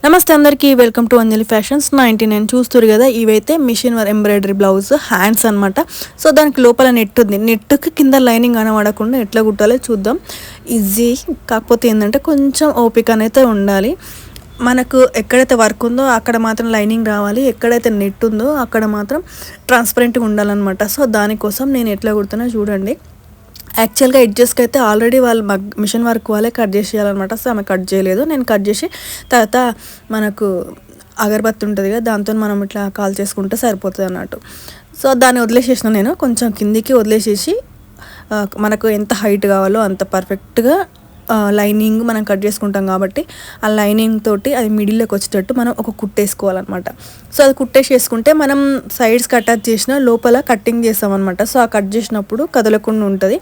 నమస్తే అందరికీ welcome to Anjali fashions. Ninety nine చూస్తారు కదా ఇవైతే machine work embroidery blouse hands అనమాట సో దానికి లోపల నెట్ ఉంది. నెట్కి కింద లైనింగ్ కనబడకుండా ఎట్లా కుట్టాలో చూద్దాం. ఈజీ కాకపోతే ఏంటంటే కొంచెం ఓపిక అనేది ఉండాలి. మనకు ఎక్కడైతే వర్క్ ఉందో అక్కడ మాత్రం లైనింగ్ రావాలి. ఎక్కడైతే నెట్ ఉందో అక్కడ మాత్రం ట్రాన్స్పరెంట్గా ఉండాలన్నమాట. సో దానికోసం నేను ఎట్లా కుడుతున్నా చూడండి. యాక్చువల్గా ఎడ్జెస్కి అయితే ఆల్రెడీ వాళ్ళు మగ్ మిషన్ వర్క్ వాళ్ళే కట్ చేసేయాలన్నమాట. సో ఆమె కట్ చేయలేదు. నేను కట్ చేసి తర్వాత మనకు అగరబత్తి ఉంటుంది కదా దాంతో మనం ఇట్లా కాల్ చేసుకుంటే సరిపోతుంది అన్నట్టు. సో దాన్ని వదిలేసేసిన నేను. కొంచెం కిందికి వదిలేసేసి మనకు ఎంత హైట్ కావాలో అంత పర్ఫెక్ట్గా లైనింగ్ మనం కట్ చేసుకుంటాం కాబట్టి ఆ లైనింగ్ తోటి అది మిడిల్లోకి వచ్చేటట్టు మనం ఒక కుట్టేసుకోవాలన్నమాట సో అది కుట్టేసేసుకుంటే మనం సైడ్స్ కట్ చేసిన లోపల కట్టింగ్ చేస్తాం అనమాట సో ఆ కట్ చేసినప్పుడు కదలకుండా ఉంటుంది.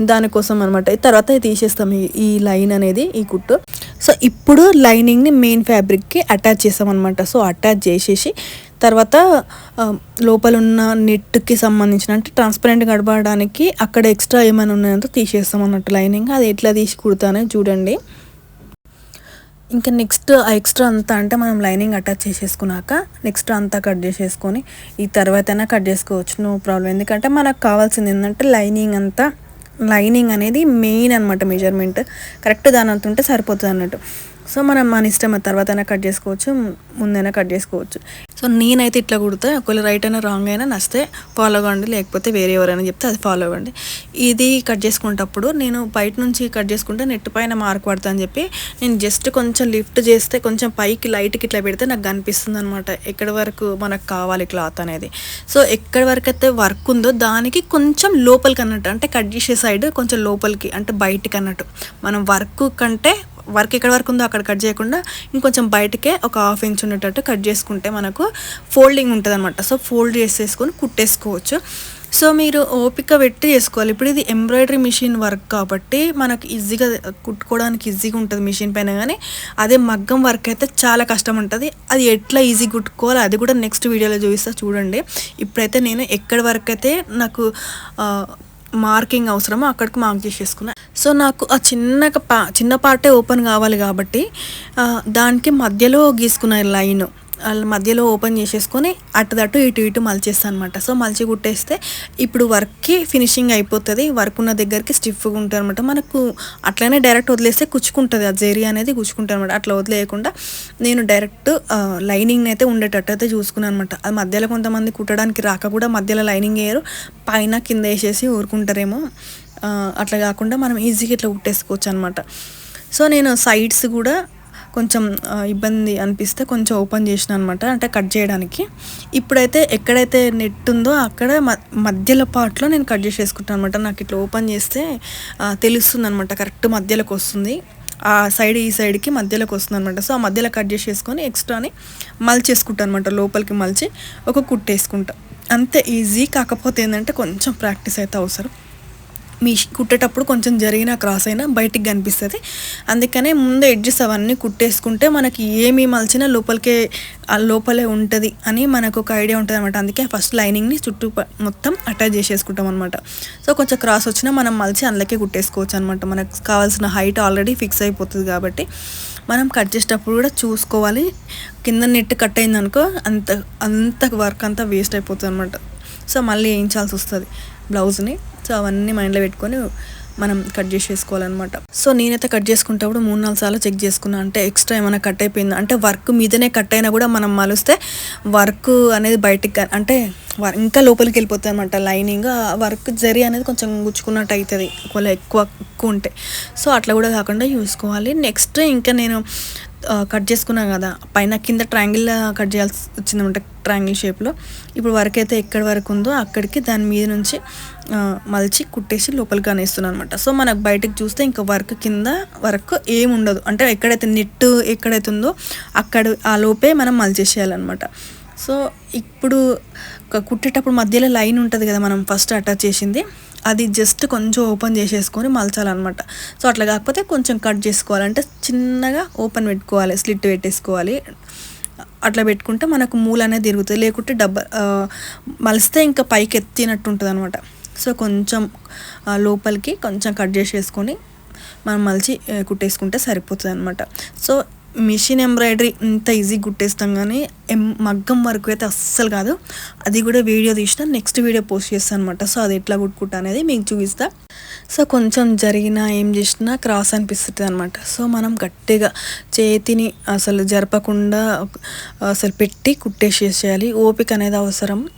దానికోసం అనమాట తర్వాత తీసేస్తాం. ఈ లైన్ అనేది ఈ కుట్టు. సో ఇప్పుడు లైనింగ్ని మెయిన్ ఫ్యాబ్రిక్కి అటాచ్ చేస్తామన్నమాట. సో అటాచ్ చేసేసి తర్వాత లోపల ఉన్న నెట్కి సంబంధించిన అంటే ట్రాన్స్పరెంట్ గడపడానికి అక్కడ ఎక్స్ట్రా ఏమైనా ఉన్నాయంతో తీసేస్తాం అన్నట్టు లైనింగ్. అది ఎట్లా తీసి కుడతానే చూడండి. ఇంకా నెక్స్ట్ ఆ ఎక్స్ట్రా అంతా అంటే మనం లైనింగ్ అటాచ్ చేసేసుకున్నాక నెక్స్ట్ అంతా కట్ చేసేసుకొని ఈ తర్వాతైనా కట్ చేసుకోవచ్చు. నో ప్రాబ్లం ఎందుకంటే మనకు కావాల్సింది ఏంటంటే లైనింగ్ అంతా లైనింగ్ అనేది మెయిన్ అనమాట మెజర్మెంట్ కరెక్ట్ దాని అంత ఉంటే సరిపోతుంది అన్నట్టు. సో మనం మన ఇష్టం తర్వాతైనా కట్ చేసుకోవచ్చు ముందైనా కట్ చేసుకోవచ్చు. సో నేనైతే ఇట్లా కుడితే ఒకవేళ రైట్ అయినా రాంగ్ అయినా నచ్చితే ఫాలో అవ్వండి. లేకపోతే వేరే ఎవరైనా చెప్తే అది ఫాలో అవ్వండి. ఇది కట్ చేసుకునేటప్పుడు నేను బయట నుంచి కట్ చేసుకుంటే నెట్ పైన మార్క్ పడతా అని చెప్పి నేను జస్ట్ కొంచెం లిఫ్ట్ చేస్తే కొంచెం పైకి లైట్కి ఇట్లా పెడితే నాకు కనిపిస్తుంది అనమాట ఎక్కడి వరకు మనకు కావాలి క్లాత్ అనేది. సో ఎక్కడి వరకు అయితే వర్క్ ఉందో దానికి కొంచెం లోపలికి అన్నట్టు అంటే కట్ చేసే సైడ్ కొంచెం లోపలికి అంటే బయటికి అన్నట్టు. మనం వర్క్ కంటే వర్క్ ఎక్కడ వరకు ఉందో అక్కడ కట్ చేయకుండా ఇంకొంచెం బయటకే ఒక హాఫ్ ఇంచ్ ఉండేటట్టు కట్ చేసుకుంటే మనకు ఫోల్డింగ్ ఉంటుంది అనమాట సో ఫోల్డ్ చేసేసుకొని కుట్టేసుకోవచ్చు. సో మీరు ఓపిక పెట్టి చేసుకోవాలి. ఇప్పుడు ఇది ఎంబ్రాయిడరీ మిషన్ వర్క్ కాబట్టి మనకు ఈజీగా కుట్టుకోవడానికి ఈజీగా ఉంటుంది మిషన్ పైన కానీ అదే మగ్గం వర్క్ అయితే చాలా కష్టం ఉంటుంది. అది ఎట్లా ఈజీ కుట్టుకోవాలి అది కూడా నెక్స్ట్ వీడియోలో చూపిస్తా చూడండి. ఇప్పుడైతే నేను ఎక్కడి వరకు అయితే నాకు మార్కింగ్ అవసరమో అక్కడికి మార్క్ చేసేసుకున్నా. సో నాకు ఆ చిన్న పా చిన్న పార్టే ఓపెన్ కావాలి కాబట్టి దానికి మధ్యలో గీసుకున్న లైన్. వాళ్ళ మధ్యలో ఓపెన్ చేసేసుకొని అటుదట్టు ఇటు ఇటు మలిచేస్తాను అనమాట సో మలిచి కుట్టేస్తే ఇప్పుడు వర్క్కి ఫినిషింగ్ అయిపోతుంది. వర్క్ ఉన్న దగ్గరికి స్టిఫ్గా ఉంటుంది అనమాట మనకు అట్లనే డైరెక్ట్ వదిలేస్తే కుచ్చుకుంటుంది. ఆ జెరీ అనేది కుచ్చుకుంటుంది అనమాట అట్లా వదిలేయకుండా నేను డైరెక్ట్ లైనింగ్ అయితే ఉండేటట్టు అయితే చూసుకున్నాను అనమాట అది మధ్యలో కొంతమంది కుట్టడానికి రాక కూడా మధ్యలో లైనింగ్ వేయరు. పైన కింద వేసేసి ఊరుకుంటారేమో. అట్లా కాకుండా మనం ఈజీగా ఇట్లా కుట్టేసుకోవచ్చు అనమాట సో నేను సైడ్స్ కూడా కొంచెం ఇబ్బంది అనిపిస్తే కొంచెం ఓపెన్ చేసిన అనమాట అంటే కట్ చేయడానికి. ఇప్పుడైతే ఎక్కడైతే నెట్ ఉందో అక్కడ మధ్యలో పార్ట్లో నేను కట్ చేసేసుకుంటాను అనమాట నాకు ఇట్లా ఓపెన్ చేస్తే తెలుస్తుంది అనమాట కరెక్ట్ మధ్యలోకి వస్తుంది. ఆ సైడ్ ఈ సైడ్కి మధ్యలోకి వస్తుంది అనమాట సో ఆ మధ్యలో కట్ చేసేసుకొని ఎక్స్ట్రాని మల్చేసుకుంటాను అనమాట లోపలికి మలిచి ఒక కుట్టేసుకుంటా. అంతే ఈజీ. కాకపోతే ఏంటంటే కొంచెం ప్రాక్టీస్ అయితే అవసరం. మీ కుట్టేటప్పుడు కొంచెం జరిగిన క్రాస్ అయినా బయటికి కనిపిస్తుంది. అందుకనే ముందు ఎడ్జెస్ అవన్నీ కుట్టేసుకుంటే మనకి ఏమి మలిచినా లోపలికే లోపలే ఉంటుంది అని మనకు ఒక ఐడియా ఉంటుంది అనమాట అందుకే ఫస్ట్ లైనింగ్ని చుట్టూ మొత్తం అటాచ్ చేసేసుకుంటాం అనమాట సో కొంచెం క్రాస్ వచ్చినా మనం మలిచి అందులోకే కుట్టేసుకోవచ్చు అనమాట మనకు కావాల్సిన హైట్ ఆల్రెడీ ఫిక్స్ అయిపోతుంది కాబట్టి. మనం కట్ చేసేటప్పుడు కూడా చూసుకోవాలి. కింద నెట్ కట్ అయిందనుకో అంత అంత వర్క్ అంతా వేస్ట్ అయిపోతుంది అనమాట సో మళ్ళీ వేయించాల్సి వస్తుంది? బ్లౌజ్ని. సో అవన్నీ మైండ్లో పెట్టుకొని మనం కట్ చేసేసుకోవాలన్నమాట. సో నేనైతే కట్ చేసుకుంటప్పుడు మూడు నాలుగు సార్లు చెక్ చేసుకున్నా. అంటే ఎక్స్ట్రా ఏమైనా కట్ అయిపోయిందా? అంటే వర్క్ మీదనే కట్ అయినా కూడా మనం మలుస్తే వర్క్ అనేది బయటికి అంటే ఇంకా లోపలికి వెళ్ళిపోతుంది అనమాట లైనింగ్ వర్క్ జరి అనేది కొంచెం గుచ్చుకున్నట్టు అవుతుంది ఒకవేళ ఎక్కువ ఎక్కువ ఉంటే. సో అట్లా కూడా కాకుండా చూసుకోవాలి నెక్స్ట్ ఇంకా నేను కట్ చేసుకున్నాం కదా. పైన కింద ట్రయాంగిల్ కట్ చేయాల్సి వచ్చిందనమాట ట్రయాంగిల్ షేప్లో ఇప్పుడు వరకు అయితే ఎక్కడి వరకు ఉందో అక్కడికి దాని మీద నుంచి మలిచి కుట్టేసి లోపలికి అనేస్తున్నాను అనమాట. సో మనకు బయటకు చూస్తే ఇంకా వర్క్ కింద వర్క్ ఏముండదు. అంటే ఎక్కడైతే నెట్ ఎక్కడైతే ఉందో అక్కడ ఆ లోపే మనం మలిచేసేయాలన్నమాట. సో ఇప్పుడు కుట్టేటప్పుడు మధ్యలో లైన్ ఉంటుంది కదా మనం ఫస్ట్ అటాచ్ చేసింది అది జస్ట్ కొంచెం ఓపెన్ చేసేసుకొని మలచాలన్నమాట. సో అట్లా కాకపోతే కొంచెం కట్ చేసుకోవాలంటే చిన్నగా ఓపెన్ పెట్టుకోవాలి స్లిట్ పెట్టేసుకోవాలి. అట్లా పెట్టుకుంటే మనకు మూల అనేది తిరుగుతుంది లేకుంటే డబ్బా మలిస్తే ఇంకా పైకి ఎత్తినట్టు ఉంటుంది అనమాట సో కొంచెం లోపలికి కొంచెం కట్ చేసేసుకొని మనం మలిచి కుట్టేసుకుంటే సరిపోతుంది అనమాట సో మిషన్ ఎంబ్రాయిడరీ ఇంత ఈజీ కుట్టేస్తాం కానీ ఎం మగ్గం వరకు అయితే అస్సలు కాదు. అది కూడా వీడియో తీసిన నెక్స్ట్ వీడియో పోస్ట్ చేస్తాను అనమాట సో అది ఎట్లా కుట్టుకుంటా అనేది మీకు చూపిస్తా. సో కొంచెం జరిగినా ఏం చేసినా క్రాస్ అనిపిస్తుంది అనమాట సో మనం గట్టిగా చేతిని అసలు జరపకుండా అసలు పెట్టి కుట్టేసేసేయాలి. ఓపిక అనేది అవసరం.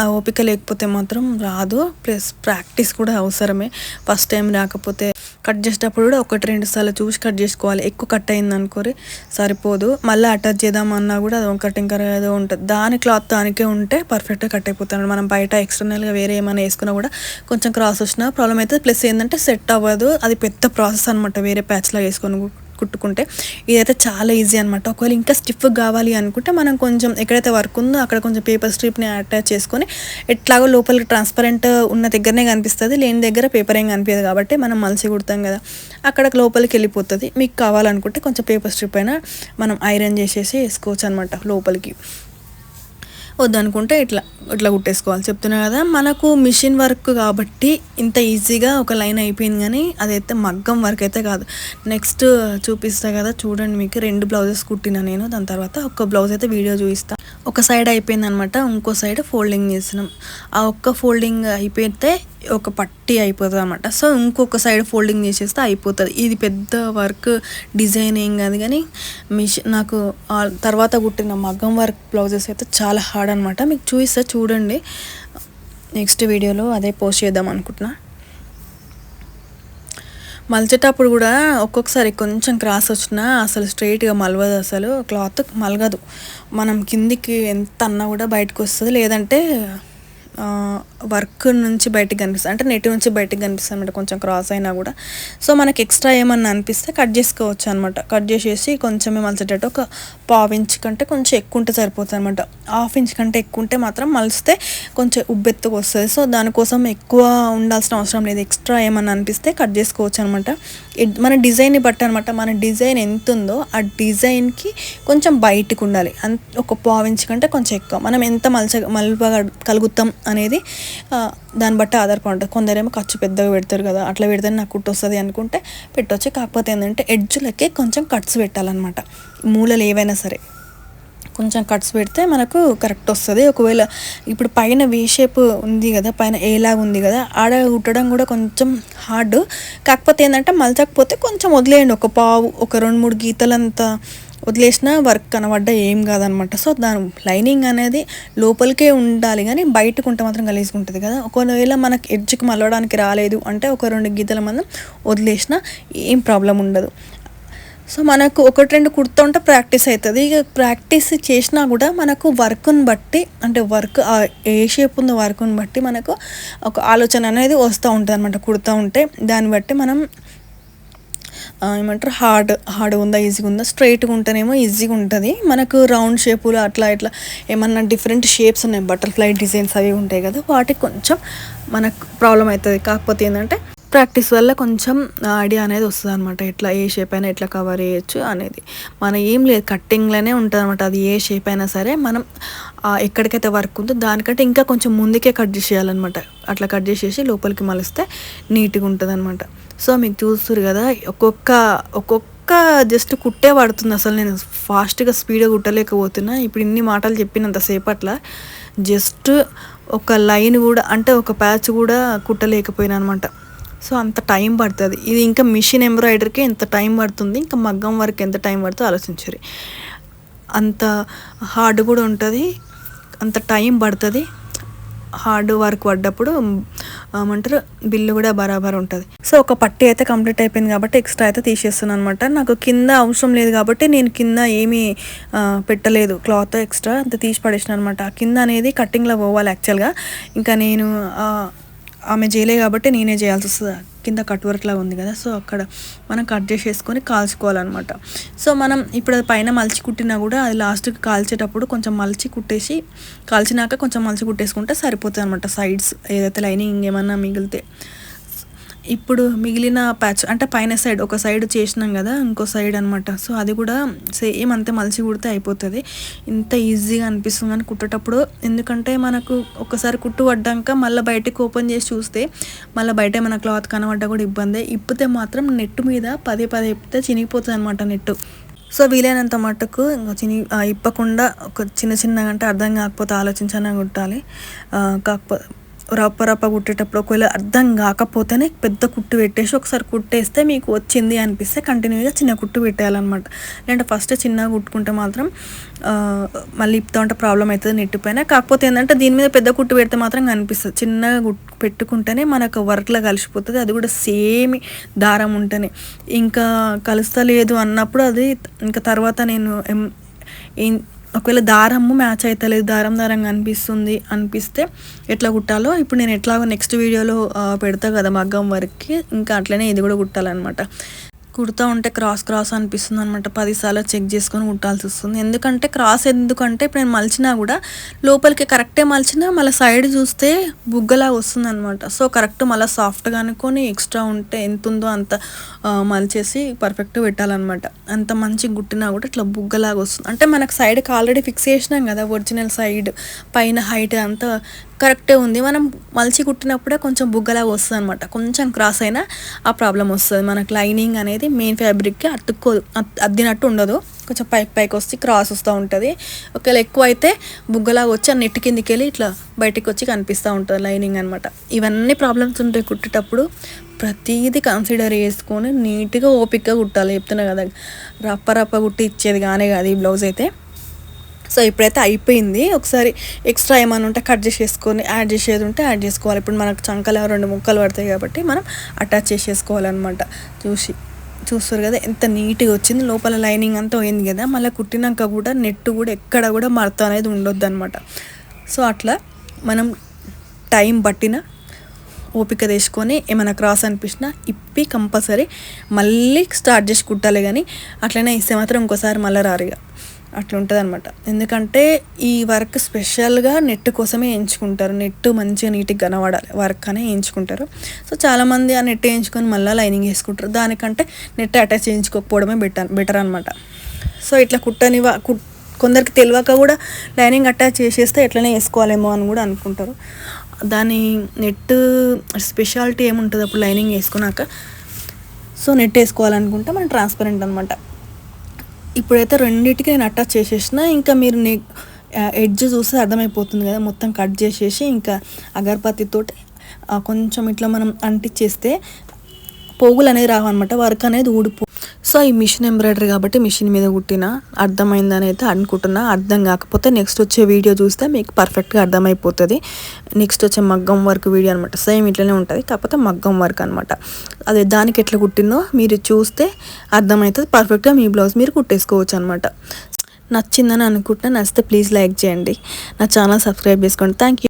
ఆ ఓపిక లేకపోతే మాత్రం రాదు. ప్లస్ ప్రాక్టీస్ కూడా అవసరమే. ఫస్ట్ టైం రాకపోతే కట్ చేసేటప్పుడు కూడా ఒకటి రెండు సార్లు చూసి కట్ చేసుకోవాలి. ఎక్కువ కట్ అయింది అనుకోరి సరిపోదు. మళ్ళీ అటాచ్ చేద్దామన్నా కూడా అది ఒకటి ఇంకా ఏదో ఉంటుంది. దాని క్లాత్ దానికే ఉంటే పర్ఫెక్ట్గా కట్ అయిపోతాను మనం బయట ఎక్స్టర్నల్గా వేరే ఏమైనా వేసుకున్నా కూడా కొంచెం క్రాస్ వచ్చినా ప్రాబ్లం అయితే ప్లస్ ఏంటంటే సెట్ అవ్వదు. అది పెద్ద ప్రాసెస్ అనమాట వేరే ప్యాచ్లా వేసుకొని కుట్టుకుంటే ఇదైతే చాలా ఈజీ అనమాట ఒకవేళ ఇంకా స్టిఫ్ కావాలి అనుకుంటే మనం కొంచెం ఎక్కడైతే వర్క్ ఉందో అక్కడ కొంచెం పేపర్ స్ట్రిప్ని అటాచ్ చేసుకొని ఎట్లాగో లోపలికి ట్రాన్స్పరెంట్ ఉన్న దగ్గరనే కనిపిస్తుంది లేని దగ్గర పేపర్ ఏం కనిపించదు కాబట్టి మనం మలిసి కుడతాం కదా. అక్కడ లోపలికి వెళ్ళిపోతుంది. మీకు కావాలనుకుంటే కొంచెం పేపర్ స్ట్రిప్ అయినా మనం ఐరన్ చేసేసి వేసుకోవచ్చు అనమాట లోపలికి. వద్దనుకుంటే ఇట్లా ఇట్లా కుట్టేసుకోవాలి. చెప్తున్నా కదా మనకు మిషన్ వర్క్ కాబట్టి ఇంత ఈజీగా ఒక లైన్ అయిపోయింది కానీ అదైతే మగ్గం వర్క్ అయితే కాదు. నెక్స్ట్ చూపిస్తా కదా చూడండి మీకు రెండు బ్లౌజెస్ కుట్టిన నేను దాని తర్వాత ఒక బ్లౌజ్ అయితే వీడియో చూపిస్తా. ఒక సైడ్ అయిపోయింది అనమాట ఇంకో సైడ్ ఫోల్డింగ్ చేసినాం. ఆ ఒక్క ఫోల్డింగ్ అయిపోతే ఒక పట్టి అయిపోతుంది అనమాట సో ఇంకొక సైడ్ ఫోల్డింగ్ చేసేస్తే అయిపోతుంది. ఇది పెద్ద వర్క్ డిజైన్ ఏం కాదు కానీ మిషన్ నాకు తర్వాత కుట్టిన మగ్గం వర్క్ బ్లౌజెస్ అయితే చాలా హార్డ్ అనమాట. మీకు చూపిస్తే చూడండి. నెక్స్ట్ వీడియోలో అదే పోస్ట్ చేద్దాం అనుకుంటున్నా. మలిచేటప్పుడు కూడా ఒక్కొక్కసారి కొంచెం క్రాస్ వచ్చినా అసలు స్ట్రైట్గా మలవదు అసలు. క్లాత్ మలగదు. మనం కిందికి ఎంత అన్నా కూడా బయటకు వస్తుంది. లేదంటే వర్క్ నుంచి బయటకు కనిపిస్తుంది అంటే నెట్ నుంచి బయటకు కనిపిస్తుంది అనమాట కొంచెం క్రాస్ అయినా కూడా. సో మనకి ఎక్స్ట్రా ఏమన్నా అనిపిస్తే కట్ చేసుకోవచ్చు అనమాట కట్ చేసేసి కొంచెమే మలిచేటట్టు ఒక పావు ఇంచ్ కంటే కొంచెం ఎక్కువ ఉంటే సరిపోతుంది అనమాట హాఫ్ ఇంచ్ కంటే ఎక్కువ ఉంటే మాత్రం మలిస్తే కొంచెం ఉబ్బెత్తుకు వస్తుంది. సో దానికోసం ఎక్కువ ఉండాల్సిన అవసరం లేదు. ఎక్స్ట్రా ఏమన్నా అనిపిస్తే కట్ చేసుకోవచ్చు అనమాట మన డిజైన్ని బట్టి అనమాట మన డిజైన్ ఎంత ఉందో ఆ డిజైన్కి కొంచెం బయటకు ఉండాలి. అంత ఒక పావు ఇంచ్ కంటే కొంచెం ఎక్కువ. మనం ఎంత మలచ కలుగుతాం అనేది దాన్ని బట్టి ఆధారపడి ఉంటుంది. కొందరేమో ఖర్చు పెద్దగా పెడతారు కదా అట్లా పెడితే నాకు కుట్టు వస్తుంది అనుకుంటే పెట్టవచ్చు కాకపోతే ఏంటంటే ఎడ్జులకే కొంచెం కట్స్ పెట్టాలన్నమాట. మూలలు ఏవైనా సరే. కొంచెం కట్స్ పెడితే మనకు కరెక్ట్ వస్తుంది. ఒకవేళ ఇప్పుడు పైన వే షేప్ ఉంది కదా పైన ఏలాగా ఉంది కదా ఆడ కుట్టడం కూడా కొంచెం హార్డ్ కాకపోతే ఏంటంటే మలచకపోతే కొంచెం వదిలేయండి. ఒక పావు ఒక రెండు మూడు గీతలంతా వదిలేసిన వర్క్ కనబడ్డ ఏం కాదనమాట. సో దాని లైనింగ్ అనేది లోపలికే ఉండాలి. కానీ బయటకు ఉంటే మాత్రం గలీజ్గా ఉంటుంది కదా. ఒకవేళ మనకి ఎడ్జ్కి మలవడానికి రాలేదు అంటే ఒక రెండు గీతల మనం వదిలేసిన ఏం ప్రాబ్లం ఉండదు. సో మనకు ఒకటి రెండు కుర్తా ఉంటే ప్రాక్టీస్ అవుతుంది ఇక ప్రాక్టీస్ చేసినా కూడా మనకు వర్క్ని బట్టి అంటే వర్క్ ఏ షేప్ ఉందో వర్క్ని బట్టి మనకు ఒక ఆలోచన అనేది వస్తూ ఉంటుంది అనమాట కుడుతూ ఉంటే దాన్ని బట్టి మనం ఏమంటారు హార్డ్ హార్డ్ ఉందా ఈజీగా ఉందా? స్ట్రైట్గా ఉంటేనేమో ఈజీగా ఉంటుంది. మనకు రౌండ్ షేపులు అట్లా ఇట్లా ఏమన్నా డిఫరెంట్ షేప్స్ ఉన్నాయి. బటర్ఫ్లై డిజైన్స్ అవి ఉంటాయి కదా వాటికి కొంచెం మనకు ప్రాబ్లం అవుతుంది. కాకపోతే ఏంటంటే ప్రాక్టీస్ వల్ల కొంచెం ఐడియా అనేది వస్తుంది అనమాట ఎట్లా ఏ షేప్ అయినా ఎట్లా కవర్ చేయొచ్చు అనేది. మన ఏం లేదు కట్టింగ్లోనే ఉంటుంది అనమాట అది ఏ షేప్ అయినా సరే మనం ఎక్కడికైతే వర్క్ ఉందో దానికంటే ఇంకా కొంచెం ముందుకే కట్ చేసేయాలన్నమాట. అట్లా కట్ చేసేసి లోపలికి మలిస్తే నీట్గా ఉంటుంది అనమాట సో మీకు చూస్తారు కదా ఒక్కొక్క ఒక్కొక్క జస్ట్ కుట్టే పడుతుంది అసలు నేను. ఫాస్ట్గా స్పీడ్గా కుట్టలేకపోతున్నా. ఇప్పుడు ఇన్ని మాటలు చెప్పినంతసేపట్ల జస్ట్ ఒక లైన్ కూడా అంటే ఒక ప్యాచ్ కూడా కుట్టలేకపోయినా అనమాట సో అంత టైం పడుతుంది. ఇది ఇంకా మిషన్ ఎంబ్రాయిడరీకి ఎంత టైం పడుతుంది ఇంకా మగ్గం వర్క్ ఎంత టైం పడుతుందో ఆలోచించరు. అంత హార్డ్ కూడా ఉంటుంది అంత టైం పడుతుంది. హార్డ్ వర్క్ పడ్డప్పుడు ఏమంటారు బిల్లు కూడా బరాబర్ ఉంటుంది. సో ఒక పట్టి అయితే కంప్లీట్ అయిపోయింది కాబట్టి ఎక్స్ట్రా అయితే తీసేస్తున్నాను అనమాట నాకు కింద అవసరం లేదు కాబట్టి నేను కింద ఏమీ పెట్టలేదు. క్లాత్ ఎక్స్ట్రా అంత తీసి పడేసిన అనమాట కింద అనేది కటింగ్లో పోవాలి యాక్చువల్గా. ఇంకా నేను ఆమె చేయలే కాబట్టి నేనే చేయాల్సి వస్తుంది. కింద కట్ వర్క్లా ఉంది కదా సో అక్కడ మనం కట్ చేసేసుకొని కాల్చుకోవాలన్నమాట. సో మనం ఇప్పుడు అది పైన మలిచి కుట్టినా కూడా అది లాస్ట్కి కాల్చేటప్పుడు కొంచెం మలిచి కుట్టేసి కాల్చినాక కొంచెం మలిచి కుట్టేసుకుంటే సరిపోతుంది అనమాట సైడ్స్ ఏదైతే లైనింగ్ ఏమన్నా మిగిలితే. ఇప్పుడు మిగిలిన ప్యాచ్ అంటే పైన సైడ్ ఒక సైడ్ చేసినాం కదా ఇంకో సైడ్ అనమాట సో అది కూడా సేమ్ అంతే మలిచి కుడితే అయిపోతుంది. ఇంత ఈజీగా అనిపిస్తుంది కానీ కుట్టేటప్పుడు. ఎందుకంటే మనకు ఒకసారి కుట్టు పడ్డాక మళ్ళీ బయటకు ఓపెన్ చేసి చూస్తే మళ్ళీ బయట మన క్లాత్ కనబడ్డా కూడా ఇబ్బంది. ఇప్పితే మాత్రం నెట్ మీద పదే పదే ఇప్పితే చినిగిపోతుంది అనమాట నెట్ సో వీలైనంత మట్టుకు ఇంకా చిని ఇప్పకుండా ఒక చిన్న చిన్నగా అంటే అర్థం కాకపోతే ఆలోచించాలని కుట్టాలి. కాకపోతే రప్ప రప్ప కుట్టేటప్పుడు ఒకవేళ అర్థం కాకపోతేనే పెద్ద కుట్టు పెట్టేసి ఒకసారి కుట్టేస్తే మీకు వచ్చింది అనిపిస్తే కంటిన్యూగా చిన్న కుట్టు పెట్టేయాలన్నమాట. లేదంటే ఫస్ట్ చిన్నగా కుట్టుకుంటే మాత్రం మళ్ళీ ఇప్పుతా ఉంటే ప్రాబ్లం అవుతుంది నెట్టిపోయినా. కాకపోతే ఏంటంటే దీని మీద పెద్ద కుట్టు పెడితే మాత్రం కనిపిస్తుంది. చిన్నగా కుట్టు పెట్టుకుంటేనే మనకు వర్క్లో కలిసిపోతుంది. అది కూడా సేమ్ దారం ఉంటేనే. ఇంకా కలుస్తలేదు అన్నప్పుడు అది ఇంకా తర్వాత నేను ఏం ఒకవేళ దారము మ్యాచ్ అవుతలేదు దారం దారం అనిపిస్తుంది అనిపిస్తే ఎట్లా కుట్టాలో ఇప్పుడు నేను ఎట్లాగో నెక్స్ట్ వీడియోలో పెడతా కదా మగ్గం వరకు ఇంకా అట్లనే ఇది కూడా కుట్టాలన్నమాట. కుడతా ఉంటే క్రాస్ క్రాస్ అనిపిస్తుంది అనమాట పదిసార్లు చెక్ చేసుకొని కుట్టాల్సి వస్తుంది. ఎందుకంటే క్రాస్ ఎందుకంటే ఇప్పుడు నేను మలిచినా కూడా లోపలికి కరెక్టే మలిచినా మళ్ళీ సైడ్ చూస్తే బుగ్గలా వస్తుంది అనమాట సో కరెక్ట్ మళ్ళీ సాఫ్ట్గా అనుకొని ఎక్స్ట్రా ఉంటే ఎంత ఉందో అంత మలిచేసి పర్ఫెక్ట్ పెట్టాలన్నమాట. అంత మంచి గుట్టినా కూడా ఇట్లా బుగ్గలాగా వస్తుంది. అంటే మనకు సైడ్కి ఆల్రెడీ ఫిక్స్ చేసినాం కదా ఒరిజినల్ సైడ్ పైన హైట్ అంతా కరెక్టే ఉంది. మనం మలిచి కుట్టినప్పుడే కొంచెం బుగ్గలాగా వస్తుంది అనమాట కొంచెం క్రాస్ అయినా ఆ ప్రాబ్లం వస్తుంది. మనకు లైనింగ్ అనేది మెయిన్ ఫ్యాబ్రిక్కి అతుక్కో అద్దినట్టు ఉండదు. కొంచెం పైకి పైకి వస్తే క్రాస్ వస్తూ ఉంటుంది. ఒకవేళ ఎక్కువ అయితే బుగ్గలాగా వచ్చి ఆ నెట్ కిందికి వెళ్ళి ఇట్లా బయటికి వచ్చి కనిపిస్తూ ఉంటుంది లైనింగ్ అనమాట ఇవన్నీ ప్రాబ్లమ్స్ ఉంటాయి కుట్టేటప్పుడు ప్రతిదీ కన్సిడర్ చేసుకొని నీట్గా ఓపిక్గా కుట్టాలి. చెప్తున్నా కదా రప్ప రప్ప కుట్టి ఇచ్చేది కానీ కాదు ఈ బ్లౌజ్ అయితే. సో ఇప్పుడైతే అయిపోయింది. ఒకసారి ఎక్స్ట్రా ఏమైనా ఉంటే కట్ చేసేసుకొని యాడ్ చేసేది ఉంటే యాడ్ చేసుకోవాలి. ఇప్పుడు మనకు చంకల రెండు ముక్కలు పడతాయి కాబట్టి మనం అటాచ్ చేసేసుకోవాలన్నమాట. చూసి చూస్తారు కదా ఎంత నీట్గా వచ్చింది. లోపల లైనింగ్ అంతా పోయింది కదా మళ్ళీ కుట్టినాక కూడా నెట్ కూడా ఎక్కడ కూడా మడత అనేది ఉండొద్దు అనమాట సో అట్లా మనం టైం పట్టిన ఓపిక తీసుకొని ఏమైనా క్రాస్ అనిపించినా ఇప్పి కంపల్సరీ మళ్ళీ స్టార్ట్ చేసి కుట్టాలి. కానీ అట్లనే ఇస్తే మాత్రం ఇంకోసారి మళ్ళీ రారుగా అట్లా ఉంటుంది అనమాట ఎందుకంటే ఈ వర్క్ స్పెషల్గా నెట్ కోసమే ఎంచుకుంటారు. నెట్ మంచిగా నీట్గా కనబడాలి. వర్క్ అనే ఎంచుకుంటారు. సో చాలామంది ఆ నెట్ వేయించుకొని మళ్ళీ లైనింగ్ వేసుకుంటారు. దానికంటే నెట్ అటాచ్ చేయించుకోకపోవడమే బెటర్ బెటర్ అనమాట సో ఇట్లా కుట్టని వా- కుట్ కొందరికి తెలియక కూడా లైనింగ్ అటాచ్ చేసేస్తే ఎట్లనే వేసుకోవాలేమో అని కూడా అనుకుంటారు. దాని నెట్ స్పెషాలిటీ ఏముంటుంది అప్పుడు లైనింగ్ వేసుకున్నాక? సో నెట్ వేసుకోవాలనుకుంటే మనం ట్రాన్స్పరెంట్ అనమాట ఇప్పుడైతే రెండింటికి నేను అటాచ్ చేసేసిన. ఇంకా మీరు నే ఎడ్జ్ చూస్తే అర్థమైపోతుంది కదా మొత్తం కట్ చేసేసి ఇంకా అగరబత్తితోటి కొంచెం ఇట్లా మనం అంటిచ్చేస్తే పోగులు అనేది రావన్నమాట. వర్క్ అనేది ఊడిపో సో ఈ మిషన్ ఎంబ్రాయిడరీ కాబట్టి మిషన్ మీద కుట్టిన అర్థమైందని అయితే అనుకుంటున్నా. అర్థం కాకపోతే నెక్స్ట్ వచ్చే వీడియో చూస్తే మీకు పర్ఫెక్ట్గా అర్థమైపోతుంది. నెక్స్ట్ వచ్చే మగ్గం వర్క్ వీడియో అనమాట సేమ్ ఇట్లనే ఉంటుంది కాకపోతే మగ్గం వర్క్ అనమాట అదే దానికి ఎట్లా కుట్టిందో మీరు చూస్తే అర్థమవుతుంది పర్ఫెక్ట్గా మీ బ్లౌజ్ మీరు కుట్టేసుకోవచ్చు అనమాట నచ్చిందని అనుకుంటున్నా నచ్చితే ప్లీజ్ లైక్ చేయండి. నా ఛానల్ సబ్స్క్రైబ్ చేసుకోండి. Thank you